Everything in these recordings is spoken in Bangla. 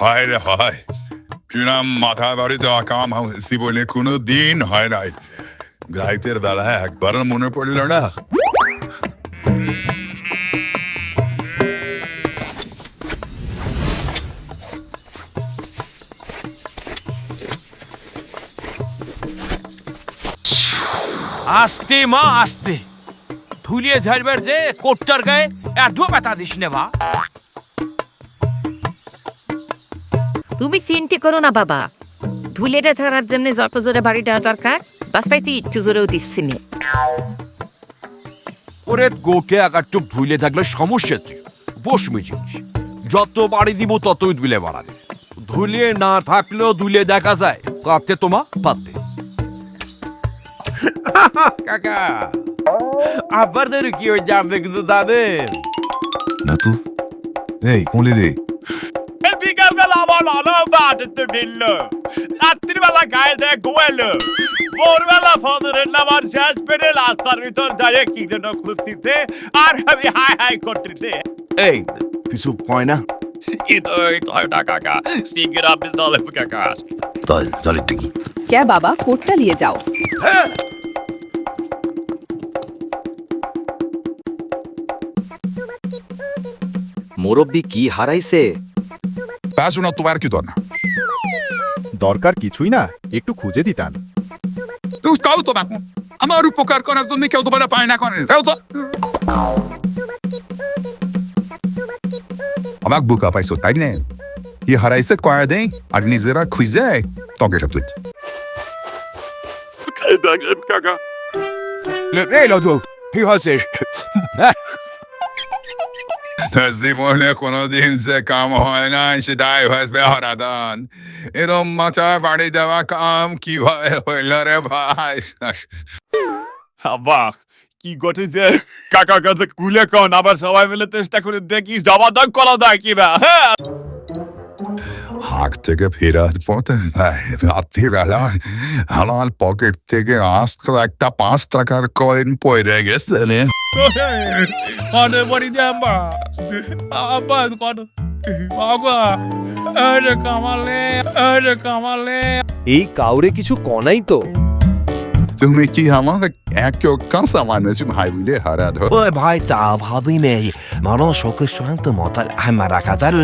হয় রে হয়। কিরাম মাথা বাড়ি দেওয়া কাম জীবনে কোনো দিন হয় নাই। গ্রাহকের দ্বারা একবার মনে পড়ল না। আস্তে মা, আস্তে। ধুলিয়ে ঝাড়বার যে কোটটার গায়ে এত ব্যথা দিস নে মা। তুমি চিন্তা করো না বাবা। ধুলেটা ধরার জন্য যত জোরে বাড়ি দেওয়া দরকার বাস পাইতে একটু জোরেও দিচ্ছি নে। ওরে গোকে একটু ধুইলে থাকলে সমস্যা তুই বসমি জিনিস। যত বাড়ি দিব ততই ধুলে বাড়াবে ধুলিয়ে না থাকলেও ধুলে দেখা যায়। কাঁদতে তোমা পাতে কাকা আপনাদের কি ওই জানবে কিন্তু তাদের না তো এই কোলে রে বিকালবেলা বাড়িতে মিলল। রাত্রিবেলা গায়ে দেয় গোয়াল। ভোরবেলা ফদরের নামার শেষ পেরে রাস্তার ভিতর যায় কি যেন খুঁজতিতে আর আমি হাই হাই করতেছে এই কিছু কয় না? Ito, ito, ito, কাকা সিঙ্গের অফিস দলে কাকা। তাই তাহলে তুই কি কে বাবা কোটটা নিয়ে যাও। মুরব্বি কি হারাইছে? তোমার কি দরকার দরকার কিছুই না একটু খুঁজে দিতাম। তুই কাউ তো না আমার উপকার করার জন্য কেউ তোমার পায় না করে যাও তো আমাক বোকা পাইছো তাই নে কি হারাইছে কয়া দেই আর নিজেরা খুঁজে তকে সব তুই কাকা এই লদু কি হয়েছে জীবনে কোনোদিন যে কাম হয় না সেটাই হয়েছে হরাদান এরম মাথা বাড়ি দেওয়া কাম কীভাবে হইল রে ভাই বাহ কি ঘটেছে কাকা কাছে কুলে কন আবার সবাই মিলে চেষ্টা করে দেখিস জবাদান করা দেয় কি বা হ্যাঁ হাট থেকে ফেরার পথে রাত্রিবেলা আমার পকেট থেকে আসতো একটা পাঁচ টাকার কয়েন পড়ে গেছে রে। দে আব্বা? আব্বা বাবা আরে কামালে আরে কামালে। এই কাউরে কিছু কনাই তো। তুমি কি আমার এক কাঁচা মানুষ ভাই বলে হারা ধর ওই ভাই তা ভাবি নেই মানুষ শোকের সঙ্গে তো মতার হ্যাঁ রাখা তার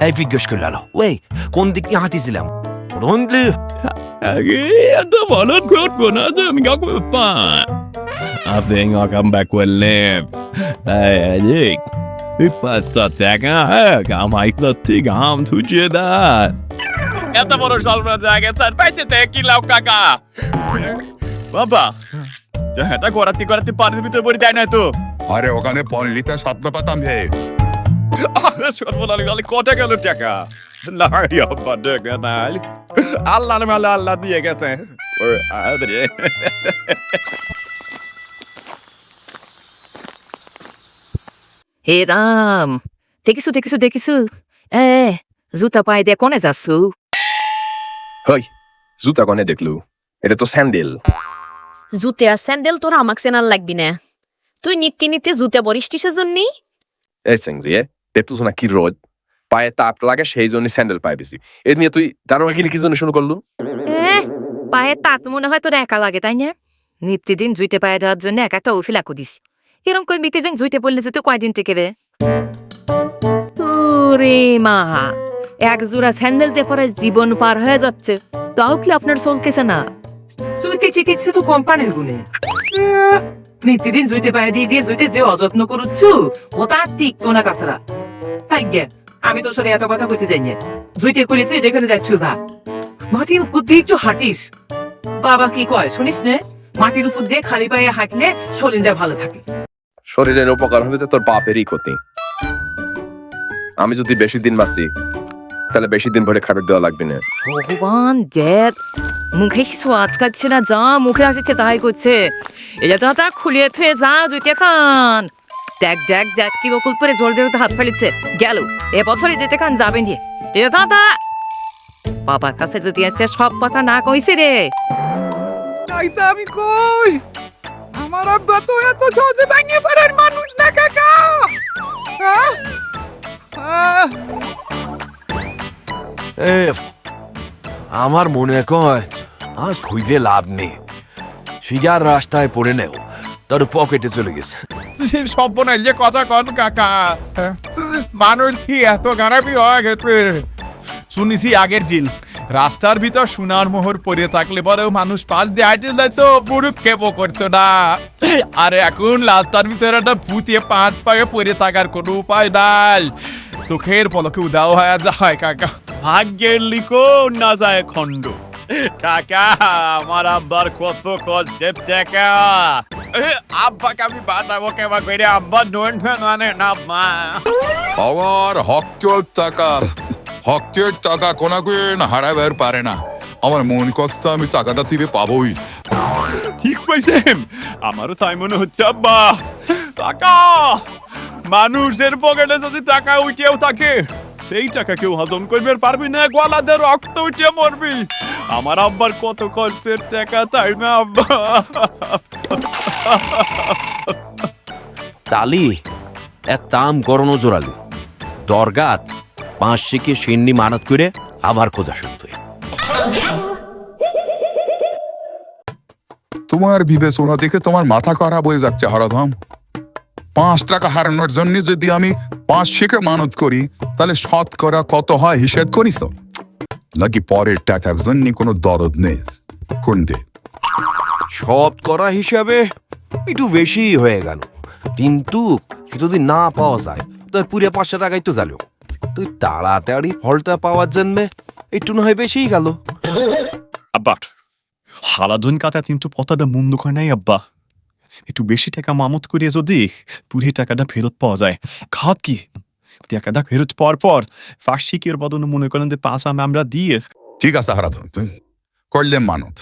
এই জিজ্ঞেস করল কোন দিক দিয়ে আগে এত বলো করব না যে আমি কাউকে পা আপনি কাম ব্যাক এই পাঁচটা টাকা কামাই তো ঠিক আম থুচিয়ে দেয় এত বড় সর্বনা জায়গা স্যার পাইতে তে কি লাও কাকা বাবা। এটা করাতে করাতে পানির ভিতরে পড়ে দেয় না তো। আরে ওখানে পল্লিতে স্বপ্ন পাতাম হে। গেলে কটা গেল টাকা? আল্লাহ আল্লাহ দিয়ে গেছে। হে রাম দেখিছো দেখিছো দেখিছো? এ জুতা পায়ে দিয়ে কোনে যাচ্ছো? হই জুতা কনে দেখলু? এটা তো স্যান্ডেল। জুতে আর স্যান্ডেল তোর আমাক চেনার লাগবি না। তুই নিত্যি নিতে জুতে বরিস কিসের জন্যই এই সিংজি পেপতু না কি রোদ। পায়ে তাপ লাগে সেই জন্য স্যান্ডেল পায়ে বেশি। এই নিয়ে তুই দারোগা কিনে কি জন্য শুরু করলু? এ পায়ে তাত মনে হয় তোর একা লাগে তাই না? নিত্যদিন জুইতে পায়ে দেওয়ার জন্য একা একটা ওফিল আঁকো দিস এরম করে মিতে যাই জুইতে পড়লে যে তো কয়দিন টেকে রে ওরে মা এক জোড়া স্যান্ডেল দিয়ে পরে জীবন পার হয়ে যাচ্ছে। তাও কি আপনার চলতেছে না? কোম্পানির গুণে। নিত্যদিন জুইতে পায়ে দিয়ে দিয়ে জুইতে যে অযত্ন করুচ্ছু, ও না ভাগ্যে, আমি এত কথা কইতে যাই না জুইতে মাটির উপর দিয়ে একটু হাঁটিস। বাবা কি কয়, শুনিস নে? মাটির উপর দিয়ে খালি পায়ে হাঁটলে শরীরটা ভালো থাকে। শরীরের উপকার হবে তোর বাপেরই ক্ষতি। আমি যদি বেশি দিন বাঁচি তাহলে বেশি দিন ভরে খাবার দেওয়া লাগবে না। ভগবান দেখ মুখে কিছু আটকাচ্ছে না যা মুখে আসছে তাই করছে। এটা তো তা খুলিয়ে থুয়ে যা জুইতে খান। দেখ দেখ দেখ কি বকুল পরে জল জল হাত ফেলেছে গেল এ বছরে যেতে খান যাবেন দিয়ে এটা দাদা বাবার কাছে যদি আসতে সব কথা না কইছে রে। আমি কই আমার আব্বা তো এত সহজে ভেঙে পড়ার মানুষ। আমার মনে কয়, আজ খুঁজে লাভ নেই। সিগার রাস্তায় পড়ে নেও, তার পকেটে চলে গেছে। সব যে কথা কন, কাকা। মানুষ কি এত খারাপই হয়ে শুনিছি আগের দিন, রাস্তার ভিতর সোনার মোহর পড়ে থাকলে পরেও মানুষ পাশ দিয়ে হাঁটে যাইতো পুরুপ কেবো করতো না। আর এখন রাস্তার ভিতরে একটা ভূতিয়ে পাঁচ পায়ে পড়ে থাকার কোনো উপায় নাই। চোখের পলকে উদাও হয়ে যায়, কাকা। ভাগ্যের লিখো না যায় খণ্ড। কাকা আমার আব্বার কত কষ্টের টাকা আব্বাকে আমি বাঁচাবো কেবা করে? আব্বা নোন মানে না মা আমার হকের টাকা। হকের টাকা কোনাকুন হারাবার পারে না। আমার মন কষ্ট আমি টাকাটা দিবে পাবোই। ঠিক পাইছেন আমারও তাই মনে হচ্ছে আব্বা। টাকা মানুষের পকেটে যদি টাকা উঠেও থাকে সেই টাকা কেউ হজম করবে পারবি না গলাতে রক্ত উঠে মরবি। আমার আব্বার কত কষ্টের টাকা তাই না আব্বা? তালি এক তাম করনো জোরালি দরগাত পাঁচ শিখে সিন্নি মানত করে আবার খোঁজা শুনতে তোমার বিবেচনা দেখে তোমার মাথা খারাপ হয়ে যাচ্ছে হরধম। পাঁচ টাকা হারানোর জন্য যদি আমি পাঁচ শিখে মানত করি তাহলে শতকরা কত হয় হিসেব করিস তো। নাকি পরের টাকার জন্য কোনো দরদ নেই? কোনটে? সব করা হিসাবে একটু বেশি হয়ে গেল। কিন্তু যদি না পাওয়া যায় তাহলে পুরে পাঁচশো টাকাই তো জালো। তুই তাড়াতাড়ি ফলটা পাওয়ার জন্য একটু না হয় বেশিই গেল। আব্বা হালাদুন কাতা কিন্তু পতাটা মন্দ করে নাই আব্বা। একটু বেশি টাকা মামত করিয়ে যদি পুরে টাকাটা ফেরত পাওয়া যায় খাত কি? ফার্সিকের বদলে মনে করেন যে পাঁচ আমি আমরা দিয়ে ঠিক আছে হারাধন করলে মানত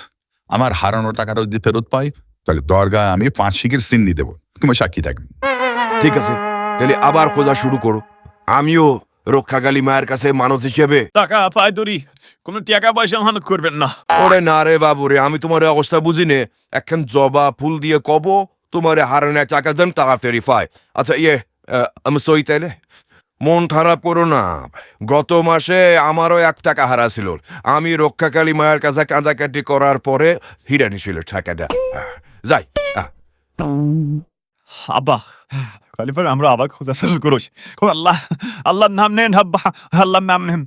আমার হারানো টাকাটা যদি ফেরত পাই তাহলে দরগায় আমি পাঁচ শিখের সিন্নি দেবো তুমি সাক্ষী থাকবে ঠিক আছে তাহলে আবার খোঁজা শুরু করো আমিও রক্ষাকালী মায়ের কাছে মানুষ হিসেবে টাকা পায় দরি কোনো টাকা পয়সা মানত করবেন না ওরে না রে বাবু রে আমি তোমার অবস্থা বুঝি নে এখন জবা ফুল দিয়ে কব তোমার হারানে টাকা দেন টাকা ফেরি পাই আচ্ছা ইয়ে আহ, আমি সই তাইলে মন খারাপ করো না। গত মাসে আমারও এক টাকা হারা ছিল। আমি রক্ষাকালী মায়ের কাছে কাঁদাকাটি করার পরে হিরানি ছিল টাকাটা যাই আবা আব্বা কালি আমরা আবার খোঁজা শুরু করছি। আল্লাহ আল্লাহ নাম নেন আব্বা আল্লাহর নাম নেন।